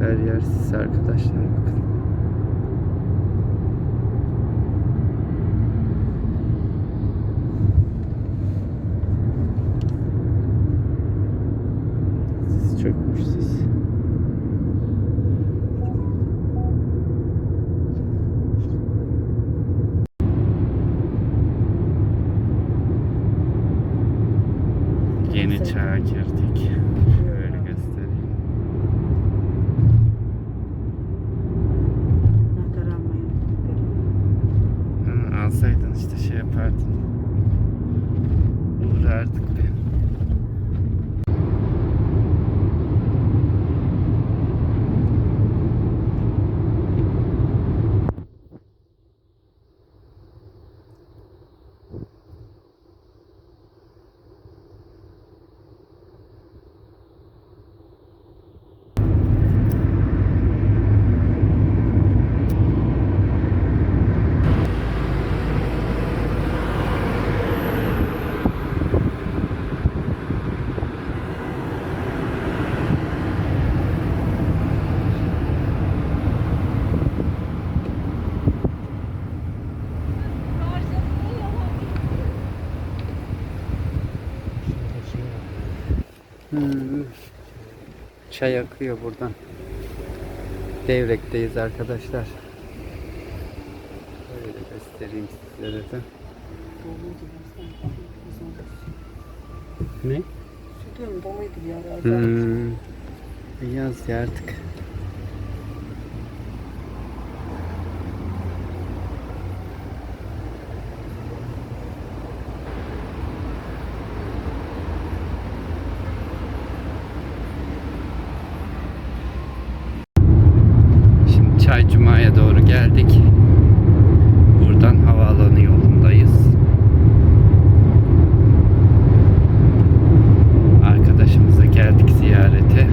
her yer sis arkadaşlar. Bakın. Sis çökmüş sis. Yeni çağa girdik. Şöyle göstereyim. Anahtar almayı unuttum. Ha, alsaydın işte şey yapardın. Uğrardık bir. Hmm. Çay akıyor buradan. Devrekteyiz arkadaşlar. Böyle göstereyim sizlere de. Ne? Diyorum doluydu azaldı. Hmm. Yaz ya artık. Çay Cuma'ya doğru geldik. Buradan havaalanı yolundayız. Arkadaşımıza geldik ziyarete.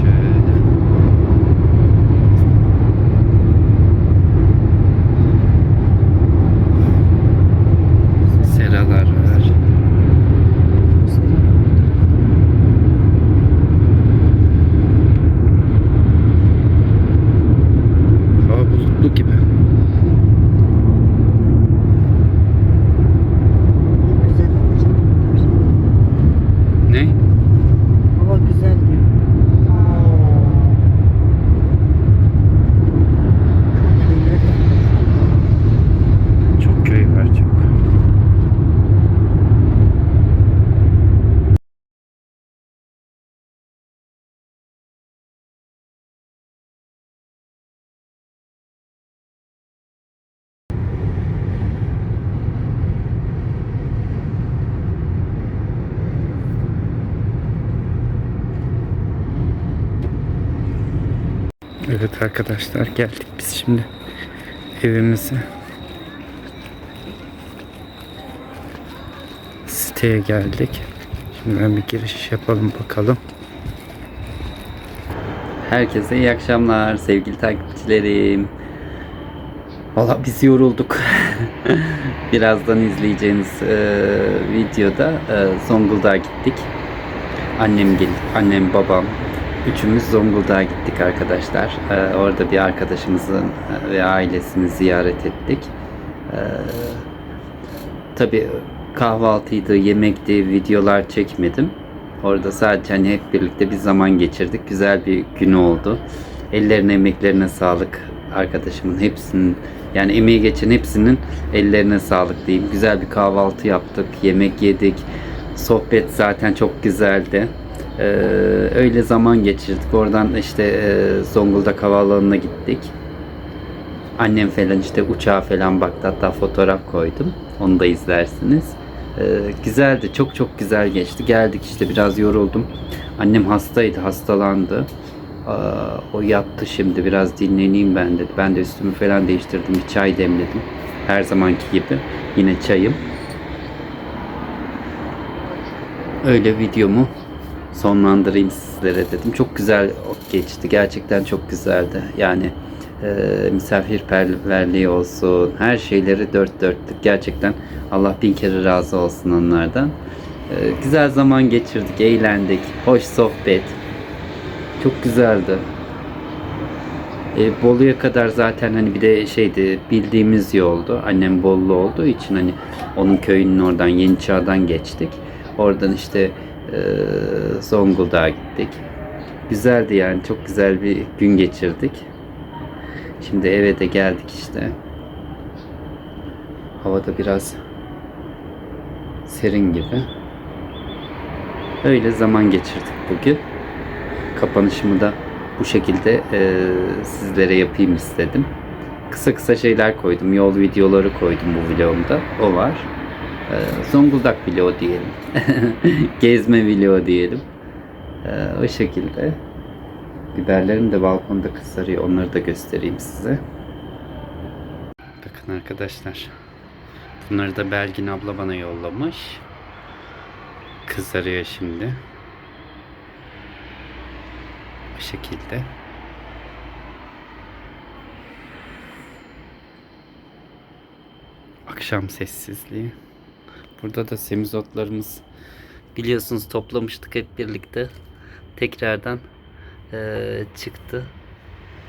Şöyle. Seralar var. Hava bulutlu gibi. Güzel olacak. Ne? Hava güzel diyor. Köyler de- Çok köy var çok. Evet arkadaşlar geldik biz şimdi evimize. Siteye geldik. Şimdi ben bir giriş yapalım bakalım. Herkese iyi akşamlar sevgili takipçilerim. Valla biz yorulduk. Birazdan izleyeceğiniz e, videoda e, Zonguldak'a gittik. Annem geldi, annem babam üçümüz Zonguldak'a gittik arkadaşlar. E, orada bir arkadaşımızın e, ve ailesini ziyaret ettik. E, Tabii kahvaltıydı, yemekti, videolar çekmedim. Orada sadece hani hep birlikte bir zaman geçirdik. Güzel bir gün oldu. Ellerine, emeklerine sağlık arkadaşımın hepsinin yani emeği geçen hepsinin ellerine sağlık diyeyim. Güzel bir kahvaltı yaptık, yemek yedik. Sohbet zaten çok güzeldi. Ee, öyle zaman geçirdik. Oradan işte e, Zonguldak Havaalanı'na gittik. Annem falan işte uçağa falan baktı hatta fotoğraf koydum. Onu da izlersiniz. Ee, güzeldi. Çok çok güzel geçti. Geldik işte biraz yoruldum. Annem hastaydı. Hastalandı. Aa, o yattı şimdi. Biraz dinleneyim ben dedi. Ben de üstümü falan değiştirdim. Bir çay demledim. Her zamanki gibi. Yine çayım. Öyle videomu sonlandırayım sizlere dedim. Çok güzel geçti. Gerçekten çok güzeldi. Yani e, misafirperverliği olsun, her şeyleri dört dörtlük. Gerçekten Allah bin kere razı olsun onlardan. Ee, güzel zaman geçirdik, eğlendik, hoş sohbet. Çok güzeldi. E, Bolu'ya kadar zaten hani bir de şeydi bildiğimiz yoldu. Annem Bollu olduğu için hani onun köyünün oradan Yeni Çağ'dan geçtik. Oradan işte e, Zonguldak'a gittik. Güzeldi yani çok güzel bir gün geçirdik. Şimdi eve de geldik işte. Havada biraz serin gibi. Öyle zaman geçirdik bugün. Kapanışımı da bu şekilde e, sizlere yapayım istedim. Kısa kısa şeyler koydum. Yol videoları koydum bu vlogumda. O var. E, Zonguldak vlogu diyelim. Gezme vlogu diyelim. E, o şekilde. Biberlerim de balkonda kızarıyor. Onları da göstereyim size. Bakın arkadaşlar. Bunları da Belgin abla bana yollamış. Kızarıyor şimdi. Bu şekilde. Akşam sessizliği. Burada da semizotlarımız biliyorsunuz toplamıştık hep birlikte. Tekrardan eee, çıktı.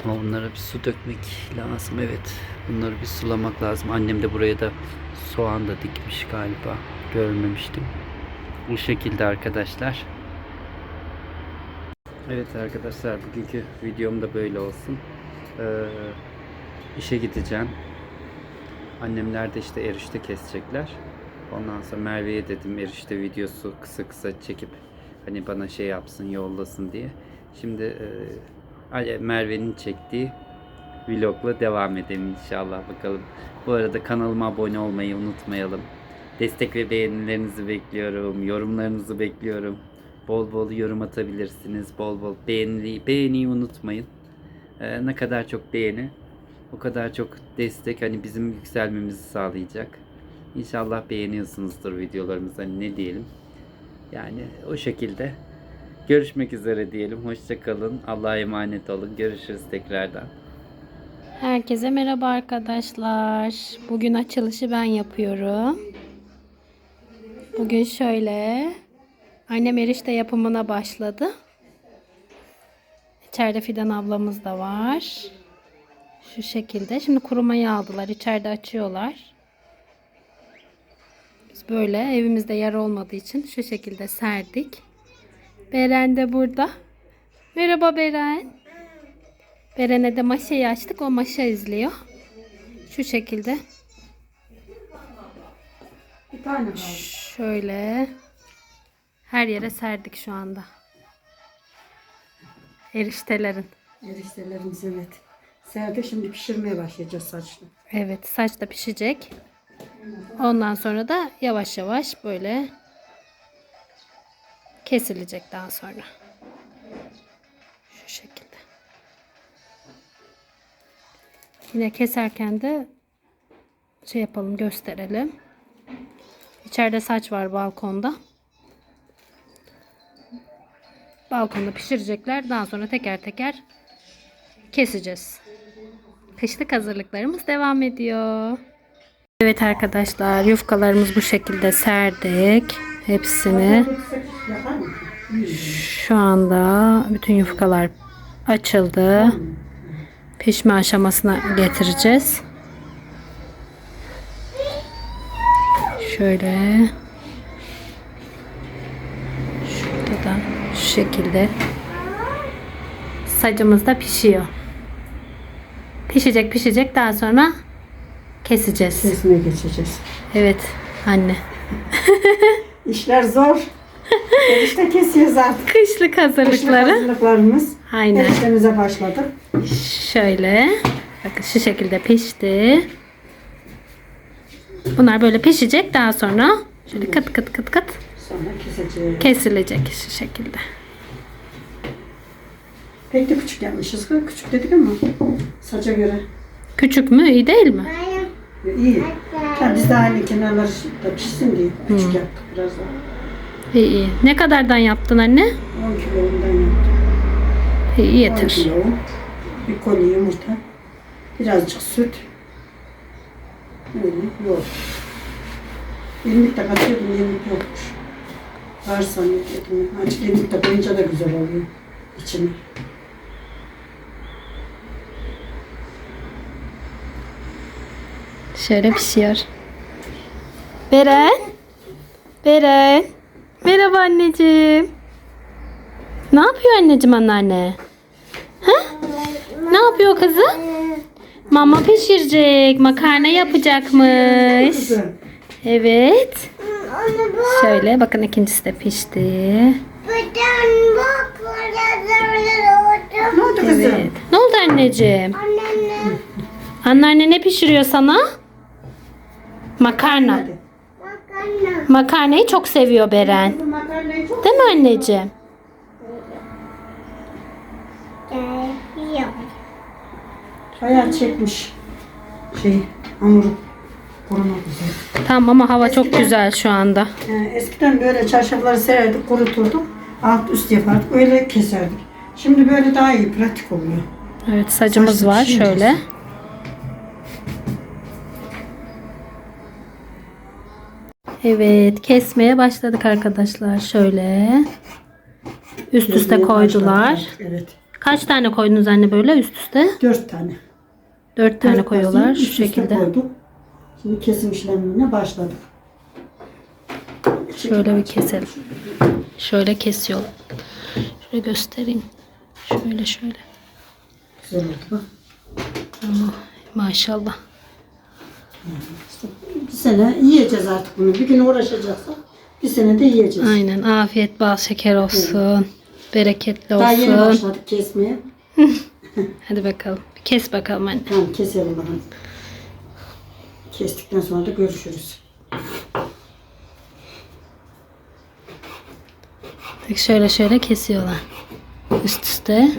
Ama bunlara bir su dökmek lazım. Evet. Bunları bir sulamak lazım. Annem de buraya da soğan da dikmiş galiba. Görmemiştim. Bu şekilde arkadaşlar. Evet arkadaşlar bugünkü videom da böyle olsun. Ee, işe gideceğim. Annemler de işte erişte kesecekler. Ondan sonra Merve'ye dedim erişte videosu kısa kısa çekip hani bana şey yapsın yollasın diye. Şimdi e, Merve'nin çektiği vlogla devam edelim inşallah bakalım. Bu arada kanalıma abone olmayı unutmayalım. Destek ve beğenilerinizi bekliyorum. Yorumlarınızı bekliyorum. Bol bol yorum atabilirsiniz. Bol bol beğeni, beğeniyi unutmayın. Ee, ne kadar çok beğeni o kadar çok destek hani bizim yükselmemizi sağlayacak. İnşallah beğeniyorsunuzdur videolarımızı hani ne diyelim. Yani o şekilde görüşmek üzere diyelim. Hoşça kalın. Allah'a emanet olun. Görüşürüz tekrardan. Herkese merhaba arkadaşlar. Bugün açılışı ben yapıyorum. Bugün şöyle annem erişte yapımına başladı. İçeride Fidan ablamız da var. Şu şekilde. Şimdi kurumayı aldılar. İçeride açıyorlar. Böyle evimizde yer olmadığı için şu şekilde serdik. Beren de burada. Merhaba Beren. Beren'e de maşayı açtık. O maşa izliyor. Şu şekilde. Bir tane var. Şöyle. Her yere serdik şu anda. Eriştelerin. Eriştelerimiz evet. Serde şimdi pişirmeye başlayacağız saçlı. Evet saç da pişecek. Ondan sonra da yavaş yavaş böyle kesilecek daha sonra. Şu şekilde. Yine keserken de şey yapalım gösterelim. İçeride saç var balkonda. Balkonda pişirecekler. Daha sonra teker teker keseceğiz. Kışlık hazırlıklarımız devam ediyor. Evet arkadaşlar yufkalarımız bu şekilde serdik. Hepsini. Şu anda bütün yufkalar açıldı. Pişme aşamasına getireceğiz. Şöyle. Şurada da şu şekilde. Sacımız da pişiyor. Pişecek pişecek daha sonra keseceğiz. Kesmeye geçeceğiz. Evet anne. İşler zor. Erişte kesiyoruz artık. Kışlık Kışlık hazırlıkları. hazırlıklarımız. Aynen. Eriştemize başladık. Şöyle. Bakın şu şekilde pişti. Bunlar böyle pişecek. Daha sonra şöyle kıt kıt kıt kıt Sonra keseceğiz. kesilecek şu şekilde. Pek de küçük yapmışız. Küçük dedik ama saça göre Küçük mü? iyi değil mi? İyi. Yani biz de aynı kenarları da pişsin diye küçük yaptık biraz daha. İyi iyi. Ne kadardan yaptın anne? 10 kilolundan yaptık. İyi 10 yeter. kilo, bir koli yumurta, birazcık süt. Öyle yoğurt. İrmik de katıyordum, irmik yokmuş. Var zannediyordum. Açık yedik de koyunca da güzel oluyor. İçine. Şöyle pişiyor. Beren. Beren. Merhaba anneciğim. Ne yapıyor anneciğim anneanne? Ha? Ne yapıyor kızım? Mama pişirecek. Makarna yapacakmış. Evet. Şöyle bakın ikincisi de pişti. Ne oldu kızım? Evet. Ne oldu anneciğim? Anneanne ne pişiriyor sana? Makarna. Makarnayı çok seviyor Beren. Bu makarnayı çok Değil mi anneciğim? bayağı çekmiş. Şey, hamuru. Korona güzel. Tamam ama hava çok güzel şu anda. Yani eskiden böyle çarşafları sererdik, kuruturduk. Alt üst yapardık. Öyle keserdik. Şimdi böyle daha iyi, pratik oluyor. Evet sacımız Saçlı var şöyle. Evet kesmeye başladık arkadaşlar şöyle. Üst üste Kesmeye koydular. başladık. Evet. Kaç tane koydunuz anne böyle üst üste? Dört tane. Dört tane Dört koyuyorlar şu üst üste şekilde. Koyduk. Şimdi kesim işlemine başladık. Şöyle bir keselim. Şöyle kesiyorlar. Şöyle göstereyim. Şöyle şöyle. Güzel oldu bak. Ama maşallah. Bir sene yiyeceğiz artık bunu. Bir gün uğraşacaksak bir sene de yiyeceğiz. Aynen afiyet bal şeker olsun. Bereketli Daha yeni olsun. başladık kesmeye. Hadi bakalım. Kes bakalım anne. Tamam keselim bakalım. Kestikten sonra da görüşürüz. Şöyle şöyle kesiyorlar. Üst üste.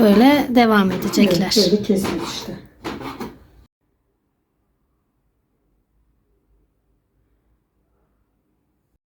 Böyle devam edecekler. Evet, böyle kesiyoruz işte.